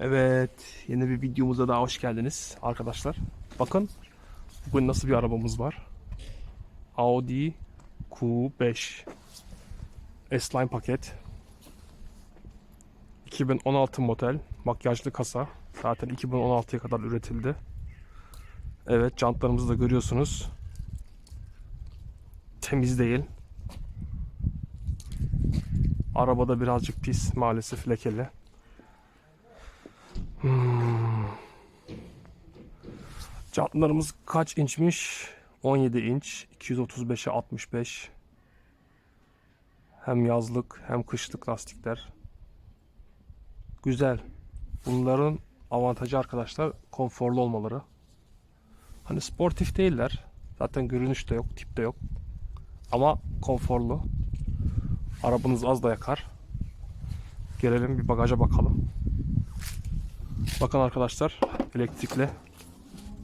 Evet, yeni bir videomuza daha hoş geldiniz arkadaşlar. Bakın, bugün nasıl bir arabamız var. Audi Q5 S-Line paket. 2016 model, makyajlı kasa. Zaten 2016'ya kadar üretildi. Evet, jantlarımızı da görüyorsunuz. Temiz değil. Arabada birazcık pis, maalesef lekeli. Jantlarımız kaç inçmiş? 17 inç, 235'e 65. Hem yazlık hem kışlık lastikler. Güzel. Bunların avantajı arkadaşlar konforlu olmaları. Hani sportif değiller. Zaten görünüş de yok, tip de yok. Ama konforlu. Arabanız az da yakar. Gelelim bir bagaja bakalım. Bakın arkadaşlar elektrikli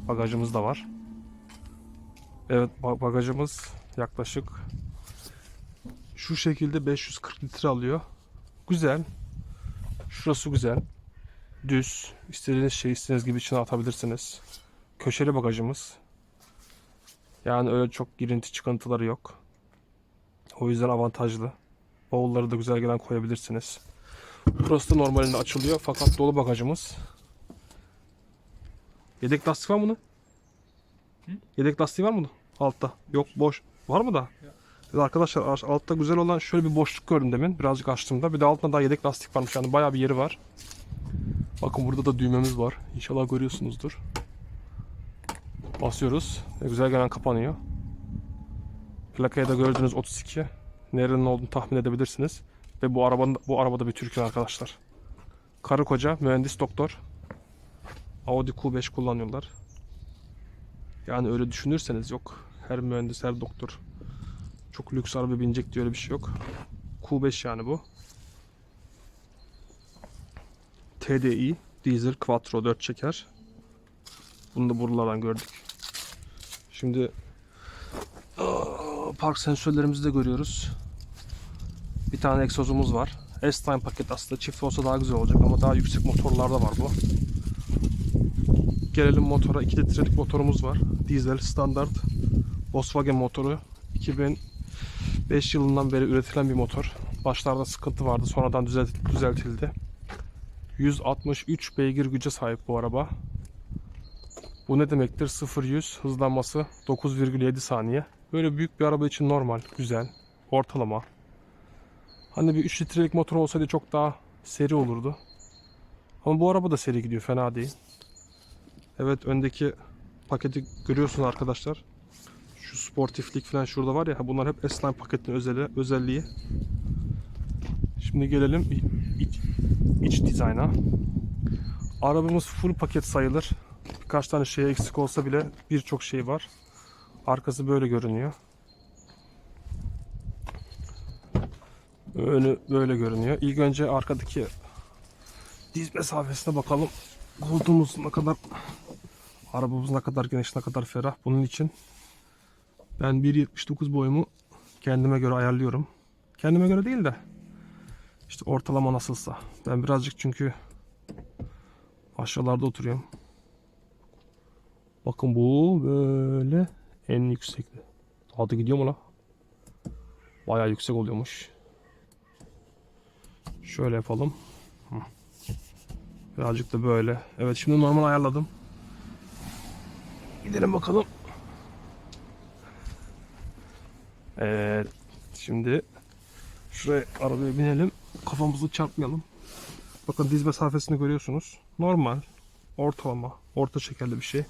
bagajımız da var. Evet ba- bagajımız yaklaşık şu şekilde 540 litre alıyor. Güzel. Şurası güzel. Düz. İstediğiniz şeyi istediğiniz gibi içine atabilirsiniz. Köşeli bagajımız. Yani öyle çok girinti çıkıntıları yok. O yüzden avantajlı. Bavulları da güzel gelen koyabilirsiniz. Burası da normalinde açılıyor fakat dolu bagajımız. Yedek lastik var mı bunun? Yedek lastiği var mı bunun? Altta. Yok boş. Var mı da? Evet arkadaşlar aş- altta güzel olan şöyle bir boşluk gördüm demin. Birazcık açtığımda. Bir de altında daha yedek lastik varmış. Yani bayağı bir yeri var. Bakın burada da düğmemiz var. İnşallah görüyorsunuzdur. Basıyoruz. Ve güzel gelen kapanıyor. Plakaya da gördüğünüz 32. Nerenin olduğunu tahmin edebilirsiniz. Ve bu arabanın bu arabada bir Türk'ün arkadaşlar. Karı koca mühendis doktor. Audi Q5 kullanıyorlar. Yani öyle düşünürseniz yok. Her mühendis, her doktor çok lüks araba binecek diye öyle bir şey yok. Q5 yani bu. TDI Diesel Quattro 4 çeker. Bunu da buralardan gördük. Şimdi park sensörlerimizi de görüyoruz. Bir tane egzozumuz var. S-Time paket aslında çift olsa daha güzel olacak ama daha yüksek motorlarda var bu. Gelelim motora. 2 litrelik motorumuz var. Diesel standart Volkswagen motoru. 2005 yılından beri üretilen bir motor. Başlarda sıkıntı vardı. Sonradan düzelt- düzeltildi. 163 beygir güce sahip bu araba. Bu ne demektir? 0-100 hızlanması 9,7 saniye. Böyle büyük bir araba için normal, güzel, ortalama. Hani bir 3 litrelik motor olsaydı çok daha seri olurdu. Ama bu araba da seri gidiyor, fena değil. Evet öndeki paketi görüyorsunuz arkadaşlar. Şu sportiflik falan şurada var ya bunlar hep S-Line paketinin özelliği. Şimdi gelelim iç, iç dizayna. Arabamız full paket sayılır. Birkaç tane şey eksik olsa bile birçok şey var. Arkası böyle görünüyor. Önü böyle görünüyor. İlk önce arkadaki diz mesafesine bakalım. Koltuğumuz ne kadar arabamız ne kadar geniş ne kadar ferah. Bunun için ben 1.79 boyumu kendime göre ayarlıyorum. Kendime göre değil de işte ortalama nasılsa. Ben birazcık çünkü aşağılarda oturuyorum. Bakın bu böyle en yüksekli. Daha da gidiyor mu la? Bayağı yüksek oluyormuş. Şöyle yapalım. Birazcık da böyle. Evet şimdi normal ayarladım. Gidelim bakalım. Evet. Şimdi şuraya arabaya binelim. Kafamızı çarpmayalım. Bakın diz mesafesini görüyorsunuz. Normal. Ortalama. Orta şekerli bir şey.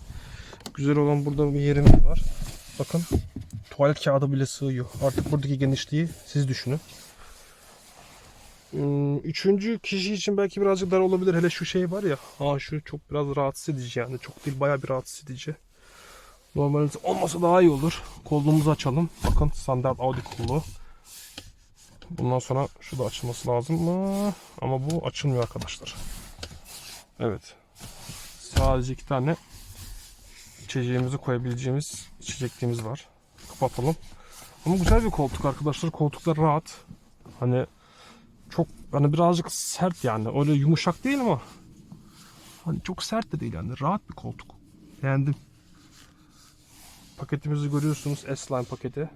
Güzel olan burada bir yerimiz var. Bakın. Tuvalet kağıdı bile sığıyor. Artık buradaki genişliği siz düşünün. Hmm, Üçüncü kişi için belki birazcık dar olabilir. Hele şu şey var ya. Aa şu çok biraz rahatsız edici yani. Çok değil bayağı bir rahatsız edici. Normalde olmasa daha iyi olur. Kolluğumuzu açalım. Bakın standart Audi kolluğu. Bundan sonra şu da açılması lazım mı? Ama bu açılmıyor arkadaşlar. Evet. Sadece iki tane içeceğimizi koyabileceğimiz içecekliğimiz var. Kapatalım. Ama güzel bir koltuk arkadaşlar. Koltuklar rahat. Hani çok hani birazcık sert yani. Öyle yumuşak değil ama Hani çok sert de değil yani. Rahat bir koltuk. Beğendim. Paketimizi görüyorsunuz. S-Line paketi.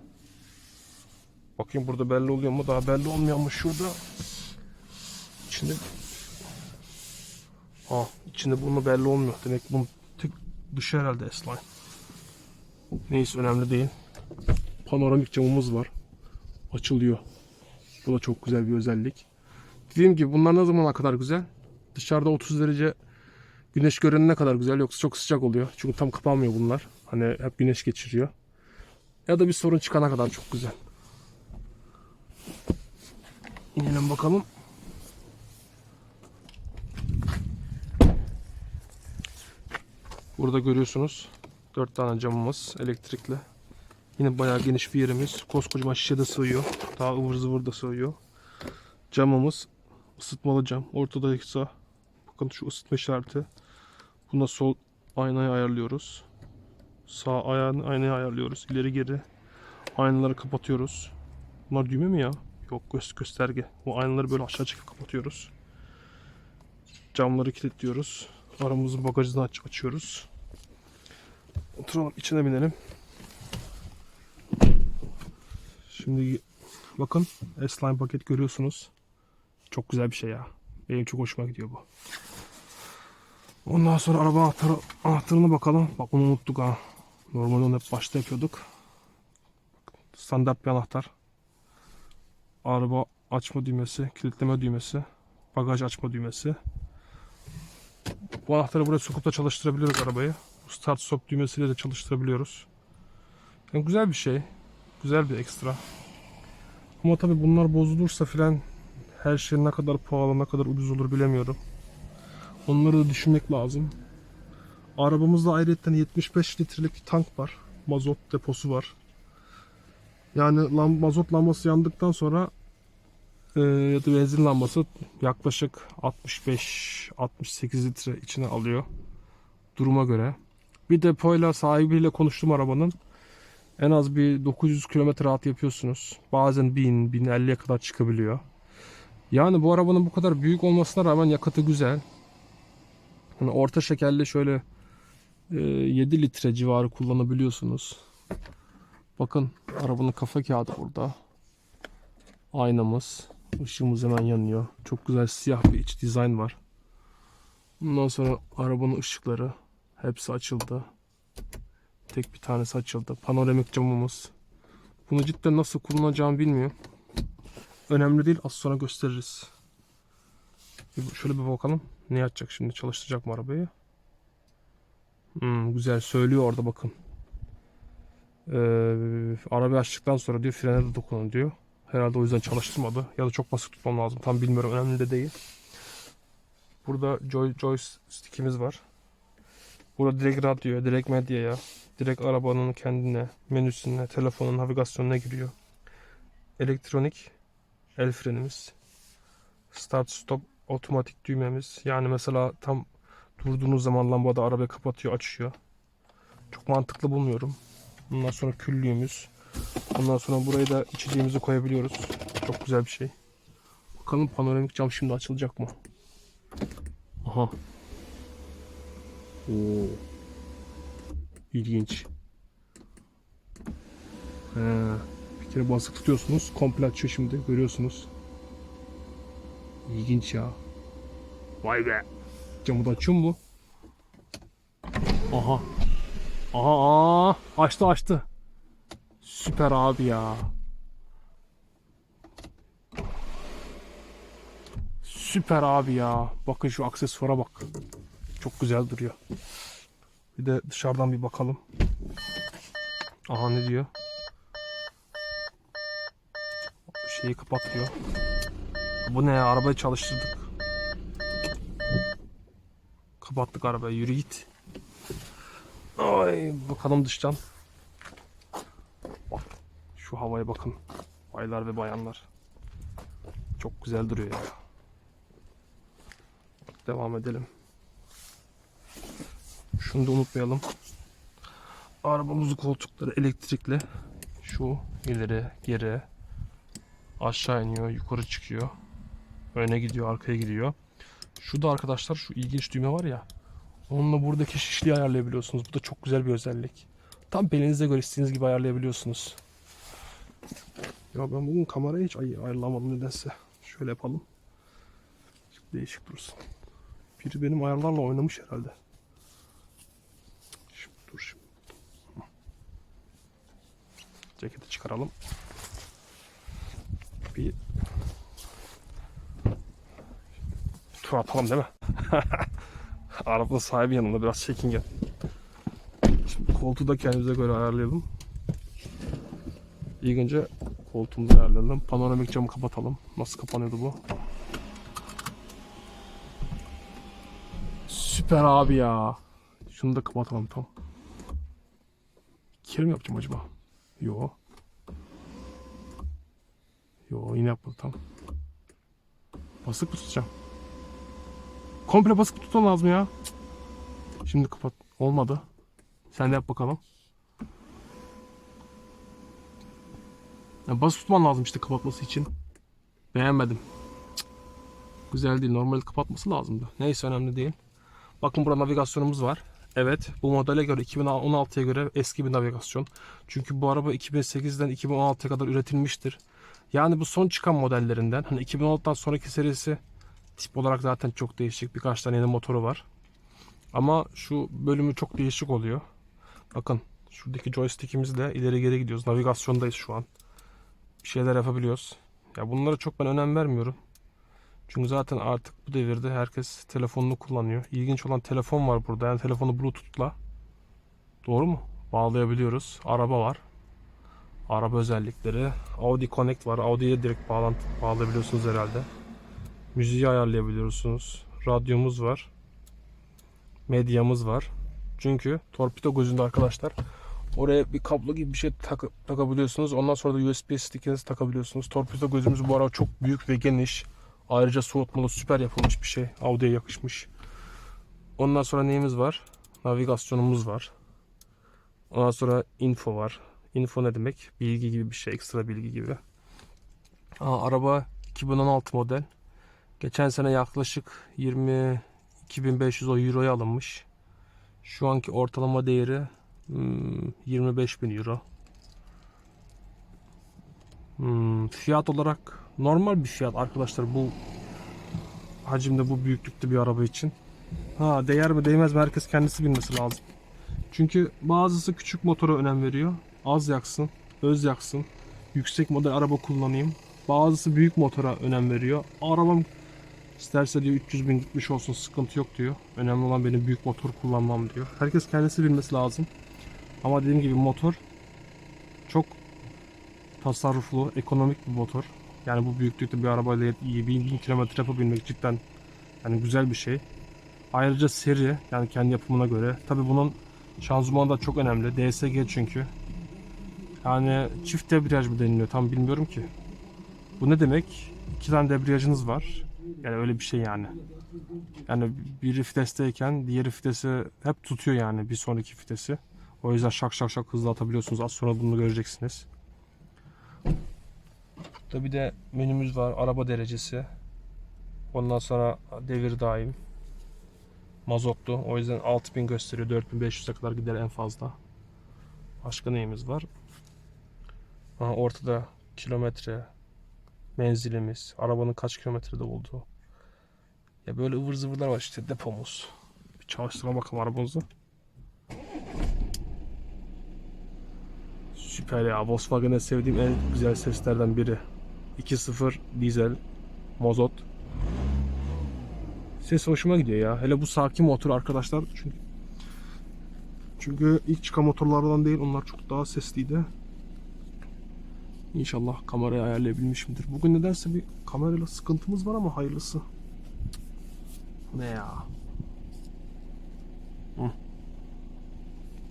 Bakayım burada belli oluyor mu? Daha belli olmuyor ama şurada içinde Ha, içinde bunu belli olmuyor. Demek bunun tek dışı herhalde S-Line. Neyse önemli değil. Panoramik camımız var. Açılıyor. Bu da çok güzel bir özellik. Dediğim gibi bunlar ne zamana kadar güzel? Dışarıda 30 derece güneş görenine kadar güzel. Yoksa çok sıcak oluyor. Çünkü tam kapanmıyor bunlar. Hani hep güneş geçiriyor. Ya da bir sorun çıkana kadar çok güzel. İnelim bakalım. Burada görüyorsunuz 4 tane camımız elektrikli. Yine bayağı geniş bir yerimiz. Koskocaman şişe de sığıyor. Daha ıvır zıvır da sığıyor. Camımız ısıtmalı cam. Ortada ise bakın şu ısıtma işareti. Bunda sol aynayı ayarlıyoruz. Sağ ayağını aynayı ayarlıyoruz. İleri geri. Aynaları kapatıyoruz. Bunlar düğme mi ya? Yok göz gösterge. Bu aynaları böyle aşağı çekip kapatıyoruz. Camları kilitliyoruz. Aramızın bagajını aç açıyoruz. Oturalım içine binelim. Şimdi bakın S-Line paket görüyorsunuz. Çok güzel bir şey ya. Benim çok hoşuma gidiyor bu. Ondan sonra araba anahtarı, anahtarına bakalım. Bak onu unuttuk ha. Normalde onu hep başta yapıyorduk. Standart bir anahtar. Araba açma düğmesi, kilitleme düğmesi, bagaj açma düğmesi. Bu anahtarı buraya sokup da çalıştırabiliyoruz arabayı. Start stop düğmesiyle de çalıştırabiliyoruz. Yani güzel bir şey. Güzel bir ekstra. Ama tabi bunlar bozulursa filan her şey ne kadar pahalı ne kadar ucuz olur bilemiyorum. Onları da düşünmek lazım. Arabamızda ayrıca 75 litrelik tank var. Mazot deposu var. Yani lam- mazot lambası yandıktan sonra e, ya da benzin lambası yaklaşık 65-68 litre içine alıyor. Duruma göre. Bir depoyla sahibiyle konuştum arabanın. En az bir 900 kilometre rahat yapıyorsunuz. Bazen 1000, 1050'ye kadar çıkabiliyor. Yani bu arabanın bu kadar büyük olmasına rağmen yakıtı güzel. Hani orta şekerli şöyle e, 7 litre civarı kullanabiliyorsunuz. Bakın arabanın kafa kağıdı burada. Aynamız. Işığımız hemen yanıyor. Çok güzel siyah bir iç dizayn var. Bundan sonra arabanın ışıkları hepsi açıldı. Tek bir tanesi açıldı. Panoramik camımız. Bunu cidden nasıl kullanacağımı bilmiyorum. Önemli değil. Az sonra gösteririz. Şöyle bir bakalım. Ne yapacak şimdi? Çalıştıracak mı arabayı? Hmm, güzel söylüyor orada bakın. Ee, arabayı açtıktan sonra diyor frene de dokunun diyor. Herhalde o yüzden çalıştırmadı. Ya da çok basit tutmam lazım. Tam bilmiyorum. Önemli de değil. Burada joy, joystick'imiz var. Burada direkt radyoya, direkt medyaya, direkt arabanın kendine, menüsüne, telefonun navigasyonuna giriyor. Elektronik el frenimiz. Start stop otomatik düğmemiz. Yani mesela tam durduğunuz zaman lambada arabayı kapatıyor, açıyor. Çok mantıklı bulmuyorum. Ondan sonra küllüğümüz. Ondan sonra buraya da içeceğimizi koyabiliyoruz. Çok güzel bir şey. Bakalım panoramik cam şimdi açılacak mı? Aha. Oo. İlginç. He. Bir kere basık tutuyorsunuz. Komple açıyor şimdi. Görüyorsunuz. İlginç ya. Vay be. Camı da açıyor mu bu? Aha. Aha. aa. Açtı açtı. Süper abi ya. Süper abi ya. Bakın şu aksesuara bak. Çok güzel duruyor. Bir de dışarıdan bir bakalım. Aha ne diyor? Şeyi kapat diyor. Bu ne ya? Arabayı çalıştırdık. Kapattık arabayı. Yürü git. Ay bakalım dıştan. Bak şu havaya bakın. Baylar ve bayanlar. Çok güzel duruyor ya. Devam edelim. Şunu da unutmayalım. Arabamızın koltukları elektrikli. Şu ileri, geri, aşağı iniyor, yukarı çıkıyor. Öne gidiyor, arkaya gidiyor. Şu da arkadaşlar şu ilginç düğme var ya. Onunla buradaki şişliği ayarlayabiliyorsunuz. Bu da çok güzel bir özellik. Tam belinize göre istediğiniz gibi ayarlayabiliyorsunuz. Ya ben bugün kamerayı hiç ay ayarlamadım nedense. Şöyle yapalım. Değişik dursun. Biri benim ayarlarla oynamış herhalde. Şimdi dur şimdi. Ceketi çıkaralım. Bir tur atalım değil mi? Arabanın sahibi yanında biraz çekingen. Şimdi koltuğu da kendimize göre ayarlayalım. İlk önce koltuğumuzu ayarlayalım. Panoramik camı kapatalım. Nasıl kapanıyordu bu? Süper abi ya. Şunu da kapatalım tam. İkiye mi yapacağım acaba? Yo. Yo yine yapmadı tam. Basık mı tutacağım? Komple basık tutmam lazım ya. Şimdi kapat. Olmadı. Sen de yap bakalım. Ya basık tutman lazım işte kapatması için. Beğenmedim. Cık. Güzel değil. Normalde kapatması lazımdı. Neyse önemli değil. Bakın burada navigasyonumuz var. Evet bu modele göre 2016'ya göre eski bir navigasyon. Çünkü bu araba 2008'den 2016'ya kadar üretilmiştir. Yani bu son çıkan modellerinden. Hani 2016'dan sonraki serisi tip olarak zaten çok değişik. Birkaç tane yeni motoru var. Ama şu bölümü çok değişik oluyor. Bakın şuradaki joystickimizle ileri geri gidiyoruz. Navigasyondayız şu an. Bir şeyler yapabiliyoruz. Ya bunlara çok ben önem vermiyorum. Çünkü zaten artık bu devirde herkes telefonunu kullanıyor. İlginç olan telefon var burada. Yani telefonu Bluetooth'la doğru mu? Bağlayabiliyoruz. Araba var. Araba özellikleri. Audi Connect var. Audi'ye direkt bağlantı bağlayabiliyorsunuz herhalde. Müziği ayarlayabiliyorsunuz. Radyomuz var. Medyamız var. Çünkü torpido gözünde arkadaşlar oraya bir kablo gibi bir şey tak- takabiliyorsunuz. Ondan sonra da USB stickinizi takabiliyorsunuz. Torpido gözümüz bu araba çok büyük ve geniş. Ayrıca soğutmalı süper yapılmış bir şey. Audi'ye yakışmış. Ondan sonra neyimiz var? Navigasyonumuz var. Ondan sonra info var. Info ne demek? Bilgi gibi bir şey. Ekstra bilgi gibi. Aa, araba 2016 model. Geçen sene yaklaşık 22.500 o euroya alınmış. Şu anki ortalama değeri hmm, 25.000 euro. Hmm, fiyat olarak normal bir fiyat arkadaşlar bu hacimde bu büyüklükte bir araba için. Ha değer mi değmez mi herkes kendisi bilmesi lazım. Çünkü bazısı küçük motora önem veriyor. Az yaksın, öz yaksın. Yüksek model araba kullanayım. Bazısı büyük motora önem veriyor. Arabam isterse diyor 300 bin gitmiş olsun sıkıntı yok diyor. Önemli olan benim büyük motor kullanmam diyor. Herkes kendisi bilmesi lazım. Ama dediğim gibi motor çok tasarruflu, ekonomik bir motor. Yani bu büyüklükte bir arabayla iyi 1000 bin kilometre yapabilmek cidden yani güzel bir şey. Ayrıca seri yani kendi yapımına göre. Tabi bunun şanzımanı da çok önemli. DSG çünkü. Yani çift debriyaj mı deniliyor tam bilmiyorum ki. Bu ne demek? İki tane debriyajınız var. Yani öyle bir şey yani. Yani biri vitesteyken diğeri vitesi hep tutuyor yani bir sonraki vitesi. O yüzden şak şak şak hızlı atabiliyorsunuz. Az sonra bunu göreceksiniz. Burada bir de menümüz var. Araba derecesi. Ondan sonra devir daim. Mazotlu. O yüzden 6000 gösteriyor. 4500'e kadar gider en fazla. Başka neyimiz var? Aha, ortada kilometre, menzilimiz, arabanın kaç kilometrede olduğu. Ya böyle ıvır zıvırlar var işte depomuz. Bir çalıştırma bakalım arabamızı. Süper ya. Volkswagen'e sevdiğim en güzel seslerden biri. 2.0 dizel mazot. Ses hoşuma gidiyor ya. Hele bu sakin motor arkadaşlar. Çünkü çünkü ilk çıkan motorlardan değil. Onlar çok daha sesliydi. İnşallah kamerayı ayarlayabilmişimdir. Bugün nedense bir kamerayla sıkıntımız var ama hayırlısı. Ne ya? Hı.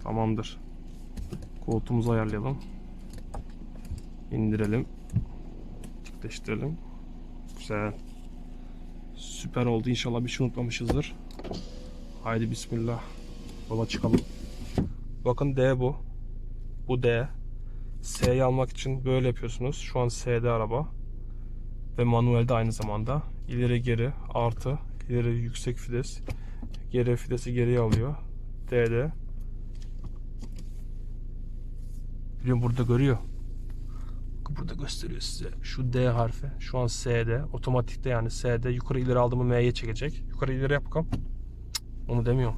Tamamdır. Koltuğumuzu ayarlayalım. İndirelim. Dikleştirelim. Güzel. Süper oldu. İnşallah bir şey unutmamışızdır. Haydi bismillah. Yola çıkalım. Bakın D bu. Bu D. S'yi almak için böyle yapıyorsunuz. Şu an S'de araba. Ve manuelde aynı zamanda. İleri geri artı. ileri yüksek vites. Geri vitesi geriye alıyor. D'de. Biliyorum burada görüyor. Burada gösteriyor size. Şu D harfi. Şu an S'de. Otomatikte yani S'de. Yukarı ileri aldığımı M'ye çekecek. Yukarı ileri yap bakalım. Onu demiyorum.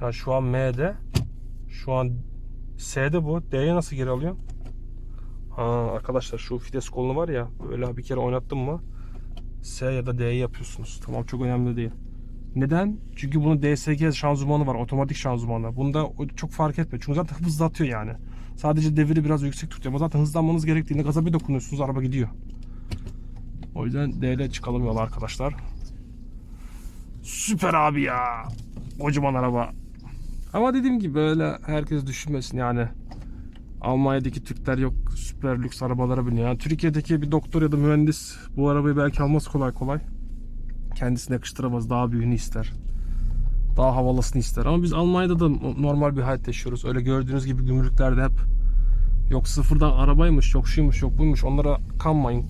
Yani şu an M'de. Şu an S'de bu. D'ye nasıl geri alıyor? Ha arkadaşlar şu vites kolunu var ya böyle bir kere oynattım mı S ya da D'yi yapıyorsunuz. Tamam çok önemli değil. Neden? Çünkü bunun DSG şanzımanı var. Otomatik şanzımanı. Bunda çok fark etmiyor. Çünkü zaten hızlatıyor yani. Sadece deviri biraz yüksek tutuyor. Ama zaten hızlanmanız gerektiğinde gaza bir dokunuyorsunuz araba gidiyor. O yüzden D ile çıkalım yola arkadaşlar. Süper abi ya. Kocaman araba. Ama dediğim gibi böyle herkes düşünmesin yani. Almanya'daki Türkler yok süper lüks arabalara biniyor. Yani Türkiye'deki bir doktor ya da mühendis bu arabayı belki almaz kolay kolay. Kendisine yakıştıramaz. Daha büyüğünü ister. Daha havalısını ister. Ama biz Almanya'da da normal bir hayat yaşıyoruz. Öyle gördüğünüz gibi gümrüklerde hep yok sıfırdan arabaymış, yok şuymuş, yok buymuş. Onlara kanmayın.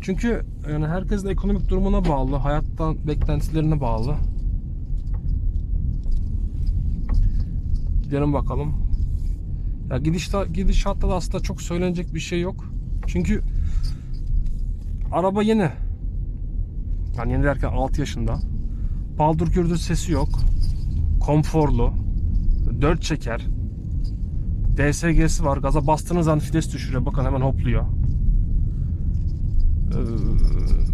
Çünkü yani herkesin ekonomik durumuna bağlı, hayattan beklentilerine bağlı. Gidelim bakalım. Ya gidişte, gidişatta da aslında çok söylenecek bir şey yok. Çünkü araba yeni. Yani yeni derken 6 yaşında. Baldur gürdür sesi yok. Konforlu. 4 çeker. DSG'si var. Gaza bastığınız an fides düşürüyor. Bakın hemen hopluyor. Ee,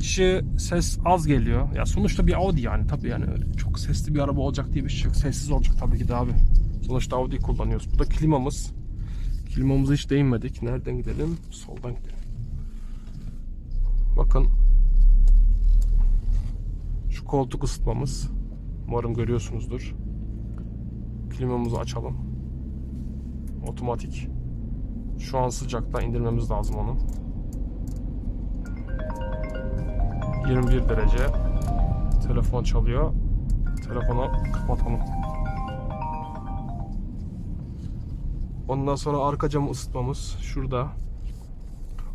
içi ses az geliyor. Ya sonuçta bir Audi yani tabii yani öyle çok sesli bir araba olacak diye bir şey yok. Sessiz olacak tabii ki de abi. Sonuçta Audi kullanıyoruz. Bu da klimamız. Klimamıza hiç değinmedik. Nereden gidelim? Soldan gidelim. Bakın şu koltuk ısıtmamız. Umarım görüyorsunuzdur. Klimamızı açalım. Otomatik. Şu an sıcakta indirmemiz lazım onu. 21 derece. Telefon çalıyor. Telefonu kapatalım. Ondan sonra arka camı ısıtmamız şurada.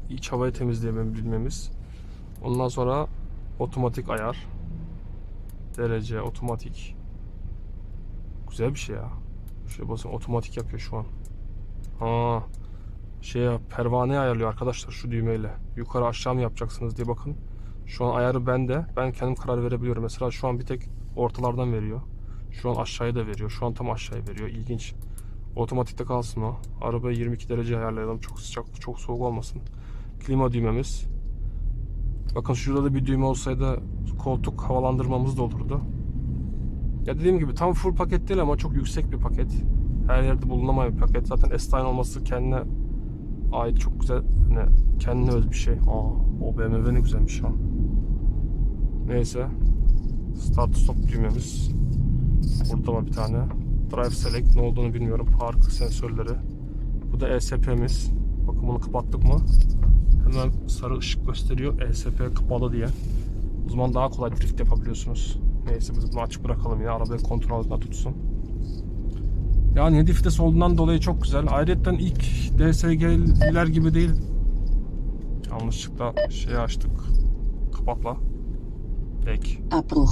İç havayı temizleyebilmemiz. Ondan sonra otomatik ayar. Derece otomatik. Güzel bir şey ya. Şöyle basın otomatik yapıyor şu an. Ha. Şey pervane ayarlıyor arkadaşlar şu düğmeyle. Yukarı aşağı mı yapacaksınız diye bakın. Şu an ayarı bende. Ben kendim karar verebiliyorum. Mesela şu an bir tek ortalardan veriyor. Şu an aşağıya da veriyor. Şu an tam aşağıya veriyor. İlginç. Otomatikte kalsın o. Arabayı 22 derece ayarlayalım. Çok sıcak, çok soğuk olmasın. Klima düğmemiz. Bakın şurada da bir düğme olsaydı koltuk havalandırmamız da olurdu. Ya dediğim gibi tam full paket değil ama çok yüksek bir paket. Her yerde bulunamayan bir paket. Zaten S-Line olması kendine ait çok güzel, hani kendine öz bir şey. Aa, o BMW ne güzelmiş ya. Neyse. Start stop düğmemiz. Burada var bir tane. Drive Select ne olduğunu bilmiyorum. Park sensörleri. Bu da ESP'miz. Bakın bunu kapattık mı? Hemen sarı ışık gösteriyor. ESP kapalı diye. O zaman daha kolay drift yapabiliyorsunuz. Neyse biz bunu açık bırakalım ya. Arabayı kontrol altında tutsun. Yani 7 vites olduğundan dolayı çok güzel. Ayrıca ilk DSG'ler gibi değil. Yanlışlıkla şeyi açtık. Kapatla. Peki. Abbruch.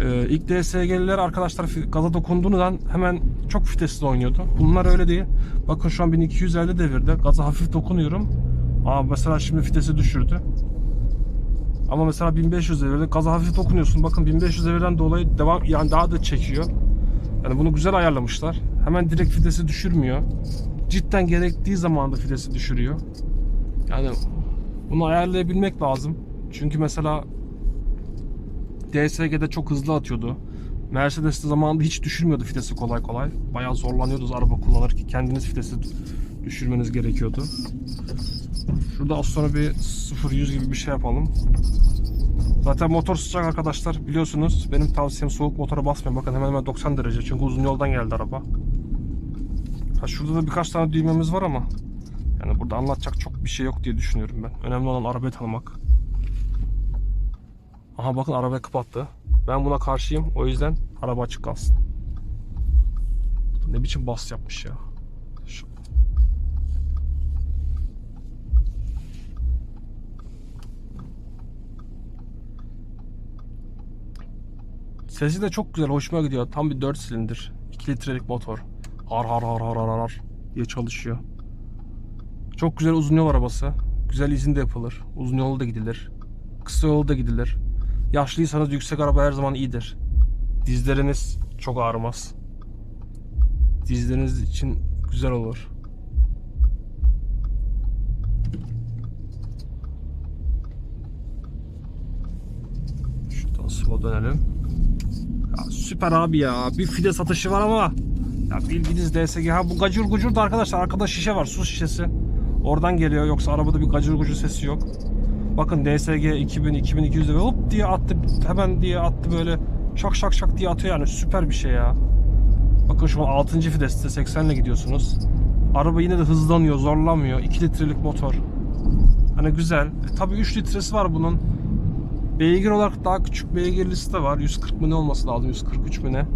Ee, ilk DSG'liler arkadaşlar gaza dokunduğundan hemen çok vitesli oynuyordu. Bunlar öyle değil. Bakın şu an 1250 devirde. Gaza hafif dokunuyorum. Aa mesela şimdi vitesi düşürdü. Ama mesela 1500 devirde gaza hafif dokunuyorsun. Bakın 1500 devirden dolayı devam yani daha da çekiyor. Yani bunu güzel ayarlamışlar. Hemen direkt vitesi düşürmüyor. Cidden gerektiği zaman da vitesi düşürüyor. Yani bunu ayarlayabilmek lazım. Çünkü mesela DSG'de çok hızlı atıyordu. Mercedes'te zamanında hiç düşürmüyordu vitesi kolay kolay. Bayağı zorlanıyordunuz araba kullanırken. Kendiniz vitesi düşürmeniz gerekiyordu. Şurada az sonra bir 0-100 gibi bir şey yapalım. Zaten motor sıcak arkadaşlar biliyorsunuz. Benim tavsiyem soğuk motora basmayın. Bakın hemen hemen 90 derece. Çünkü uzun yoldan geldi araba. Ha şurada da birkaç tane düğmemiz var ama yani burada anlatacak çok bir şey yok diye düşünüyorum ben. Önemli olan arabayı tanımak. Aha bakın arabayı kapattı. Ben buna karşıyım. O yüzden araba açık kalsın. Ne biçim bas yapmış ya. Şu- Sesi de çok güzel, hoşuma gidiyor. Tam bir 4 silindir. 2 litrelik motor. Har har har har har har diye çalışıyor. Çok güzel uzun yol arabası. Güzel izin de yapılır. Uzun yolu da gidilir. Kısa yolu da gidilir. Yaşlıysanız yüksek araba her zaman iyidir. Dizleriniz çok ağrımaz. Dizleriniz için güzel olur. Şuradan sola dönelim. Ya süper abi ya. Bir fide satışı var ama ya bildiğiniz DSG. Ha bu gacır gucur da arkadaşlar arkada şişe var. Su şişesi. Oradan geliyor. Yoksa arabada bir gacır gucur sesi yok. Bakın DSG 2000 2200 de hop diye attı. Hemen diye attı böyle. Şak şak şak diye atıyor yani. Süper bir şey ya. Bakın şu an 6. viteste 80 ile gidiyorsunuz. Araba yine de hızlanıyor, zorlamıyor. 2 litrelik motor. Hani güzel. E, tabii 3 litresi var bunun. Beygir olarak daha küçük beygirlisi de var. 140 mı ne olması lazım? 143 mü ne?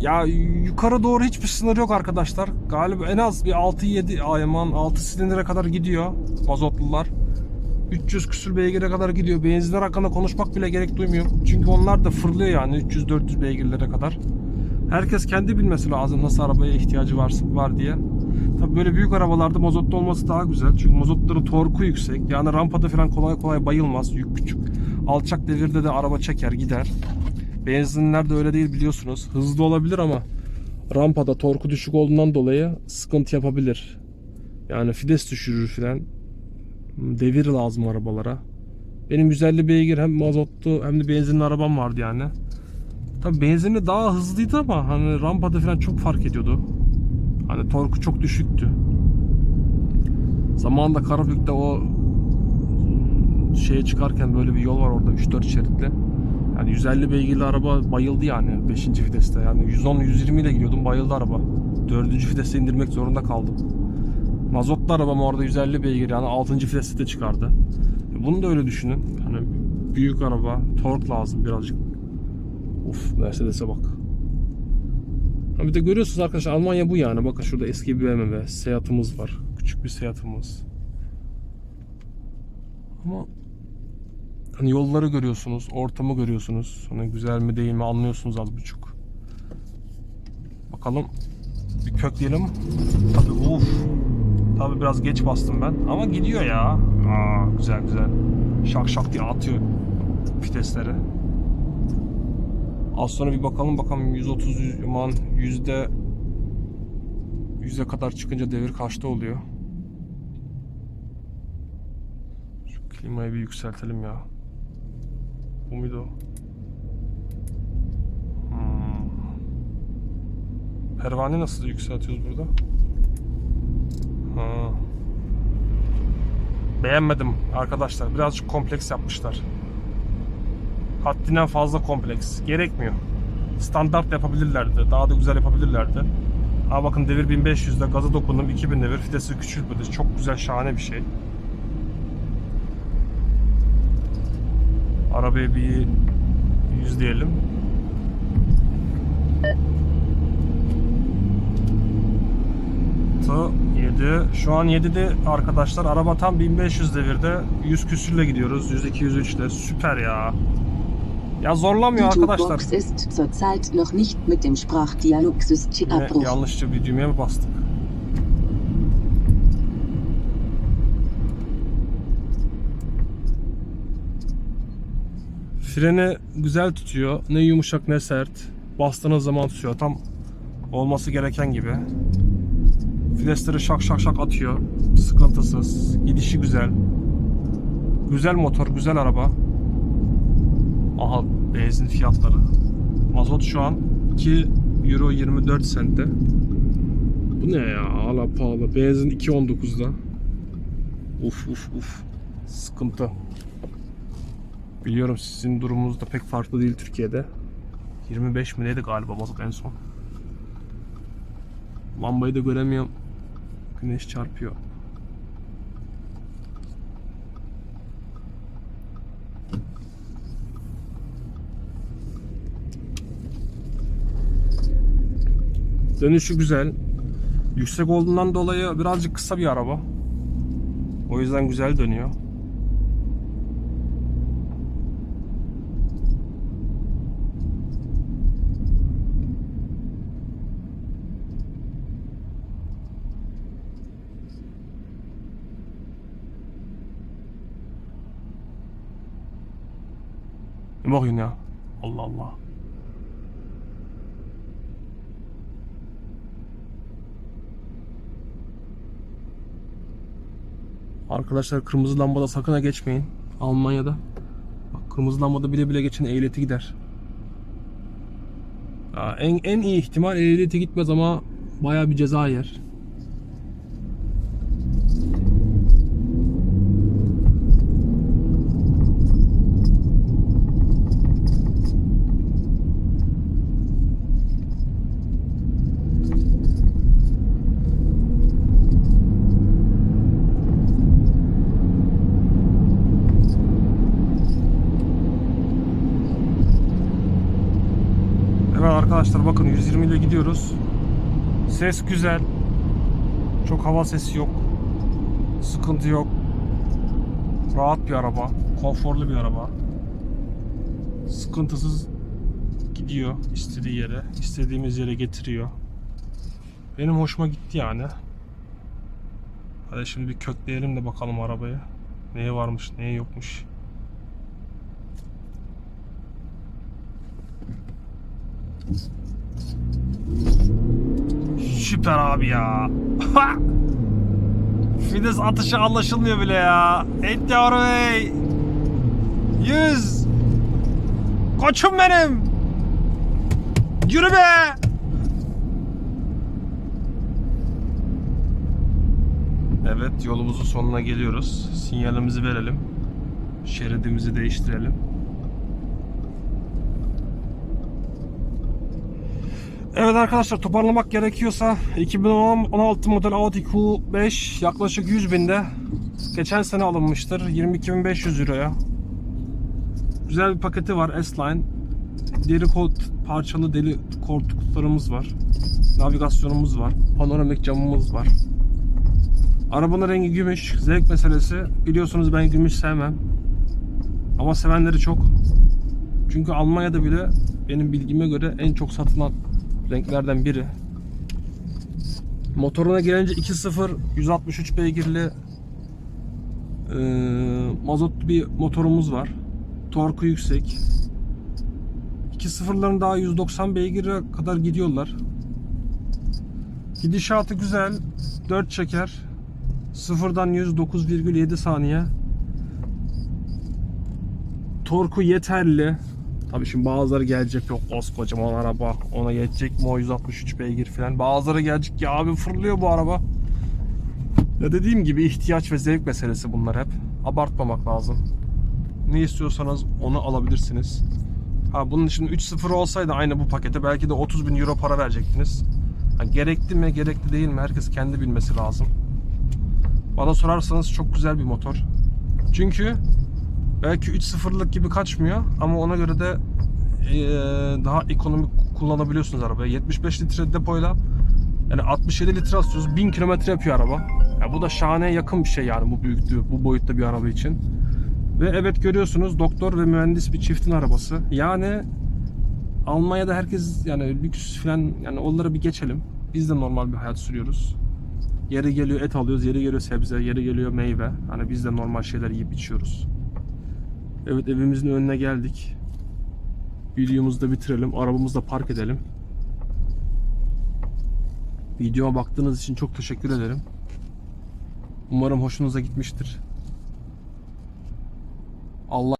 Ya yukarı doğru hiçbir sınır yok arkadaşlar. Galiba en az bir 6-7 ayman 6 silindire kadar gidiyor mazotlular. 300 küsür beygire kadar gidiyor. Benzinler hakkında konuşmak bile gerek duymuyor. Çünkü onlar da fırlıyor yani 300-400 beygirlere kadar. Herkes kendi bilmesi lazım nasıl arabaya ihtiyacı var, var diye. Tabii böyle büyük arabalarda mazotlu olması daha güzel. Çünkü mazotların torku yüksek. Yani rampada falan kolay kolay bayılmaz. Yük küçük. Alçak devirde de araba çeker gider. Benzinler de öyle değil biliyorsunuz. Hızlı olabilir ama rampada torku düşük olduğundan dolayı sıkıntı yapabilir. Yani fides düşürür filan. Devir lazım arabalara. Benim 150 beygir hem mazotlu hem de benzinli arabam vardı yani. Tabii benzinli daha hızlıydı ama hani rampada falan çok fark ediyordu. Hani torku çok düşüktü. Zamanında Karabük'te o şeye çıkarken böyle bir yol var orada 3-4 şeritli. Yani 150 beygirli araba bayıldı yani 5. viteste. Yani 110-120 ile gidiyordum bayıldı araba. 4. viteste indirmek zorunda kaldım. Mazotlu arabam orada 150 beygir yani 6. viteste de çıkardı. E Bunu da öyle düşünün. Hani büyük araba, tork lazım birazcık. Uf Mercedes'e bak. Ha bir de görüyorsunuz arkadaşlar Almanya bu yani. Bakın şurada eski bir BMW. Seat'ımız var. Küçük bir Seat'ımız. Ama hani yolları görüyorsunuz, ortamı görüyorsunuz. Hani güzel mi değil mi anlıyorsunuz az buçuk. Bakalım bir kökleyelim. Tabii uf. Tabii biraz geç bastım ben ama gidiyor ya. Aa güzel güzel. Şak şak diye atıyor vitesleri. Az sonra bir bakalım bakalım 130 aman yüzde yüze kadar çıkınca devir kaçta oluyor? Şu klimayı bir yükseltelim ya. Bu muydu o? Hmm. Pervane nasıl yükseltiyoruz burada? Ha. Beğenmedim arkadaşlar. Birazcık kompleks yapmışlar haddinden fazla kompleks. Gerekmiyor. Standart yapabilirlerdi. Daha da güzel yapabilirlerdi. Ama bakın devir 1500'de gaza dokundum 2000 devir fitesi küçültmedi. Çok güzel şahane bir şey. Arabaya bir yüzleyelim. Tı 7. Şu an 7'de arkadaşlar araba tam 1500 devirde 100 küsürle gidiyoruz. 102 103 ile. Süper ya. Ya zorlamıyor arkadaşlar. Yine yanlışça bir düğmeye mi bastık? Freni güzel tutuyor. Ne yumuşak ne sert. Bastığınız zaman tutuyor. Tam olması gereken gibi. Fidesleri şak şak şak atıyor. Sıkıntısız. Gidişi güzel. Güzel motor, güzel araba. Aha benzin fiyatları. Mazot şu an 2 euro 24 sente. Bu ne ya? Hala pahalı. Benzin 2.19'da. Uf uf uf. Sıkıntı. Biliyorum sizin durumunuz da pek farklı değil Türkiye'de. 25 mi neydi galiba mazot en son. Lambayı da göremiyorum. Güneş çarpıyor. Dönüşü güzel. Yüksek olduğundan dolayı birazcık kısa bir araba. O yüzden güzel dönüyor. Bakın ya. Allah Allah. Arkadaşlar kırmızı lambada sakın ha geçmeyin. Almanya'da. Bak kırmızı lambada bile bile geçen ehliyeti gider. Ya en, en iyi ihtimal ehliyeti gitmez ama baya bir ceza yer. Evet arkadaşlar bakın 120 ile gidiyoruz. Ses güzel. Çok hava sesi yok. Sıkıntı yok. Rahat bir araba. Konforlu bir araba. Sıkıntısız gidiyor istediği yere. istediğimiz yere getiriyor. Benim hoşuma gitti yani. Hadi şimdi bir kökleyelim de bakalım arabayı. Neye varmış, neye yokmuş. Süper abi ya. Fides atışı anlaşılmıyor bile ya. Et yavrum ey. Yüz. Koçum benim. Yürü be. Evet yolumuzun sonuna geliyoruz. Sinyalimizi verelim. Şeridimizi değiştirelim. Evet arkadaşlar toparlamak gerekiyorsa 2016 model Audi Q5 yaklaşık 100 binde geçen sene alınmıştır 22.500 euroya. Güzel bir paketi var S-Line. Deri kot parçalı deli koltuklarımız var. Navigasyonumuz var. Panoramik camımız var. Arabanın rengi gümüş. Zevk meselesi. Biliyorsunuz ben gümüş sevmem. Ama sevenleri çok. Çünkü Almanya'da bile benim bilgime göre en çok satılan renklerden biri. Motoruna gelince 2.0 163 beygirli e, mazotlu bir motorumuz var. Torku yüksek. 2.0'ların daha 190 beygire kadar gidiyorlar. Gidişatı güzel. 4 çeker. Sıfırdan 109,7 saniye. Torku yeterli. Tabii şimdi bazıları gelecek yok koskocaman araba ona yetecek mi o 163 beygir falan. Bazıları gelecek ya abi fırlıyor bu araba. Ya dediğim gibi ihtiyaç ve zevk meselesi bunlar hep. Abartmamak lazım. Ne istiyorsanız onu alabilirsiniz. Ha bunun için 3.0 olsaydı aynı bu pakete belki de 30 bin euro para verecektiniz. Ha, gerekli mi gerekli değil mi herkes kendi bilmesi lazım. Bana sorarsanız çok güzel bir motor. Çünkü belki 3.0'lık gibi kaçmıyor ama ona göre de eee, daha ekonomik kullanabiliyorsunuz arabayı. 75 litre depoyla yani 67 litre atıyoruz. 1000 kilometre yapıyor araba. Ya bu da şahane yakın bir şey yani bu büyüklüğü, bu boyutta bir araba için. Ve evet görüyorsunuz doktor ve mühendis bir çiftin arabası. Yani Almanya'da herkes yani lüks falan yani onları bir geçelim. Biz de normal bir hayat sürüyoruz. Yeri geliyor et alıyoruz, yeri geliyor sebze, yeri geliyor meyve. Hani biz de normal şeyler yiyip içiyoruz. Evet evimizin önüne geldik. Videomuzu da bitirelim. Arabamızı da park edelim. Videoma baktığınız için çok teşekkür ederim. Umarım hoşunuza gitmiştir. Allah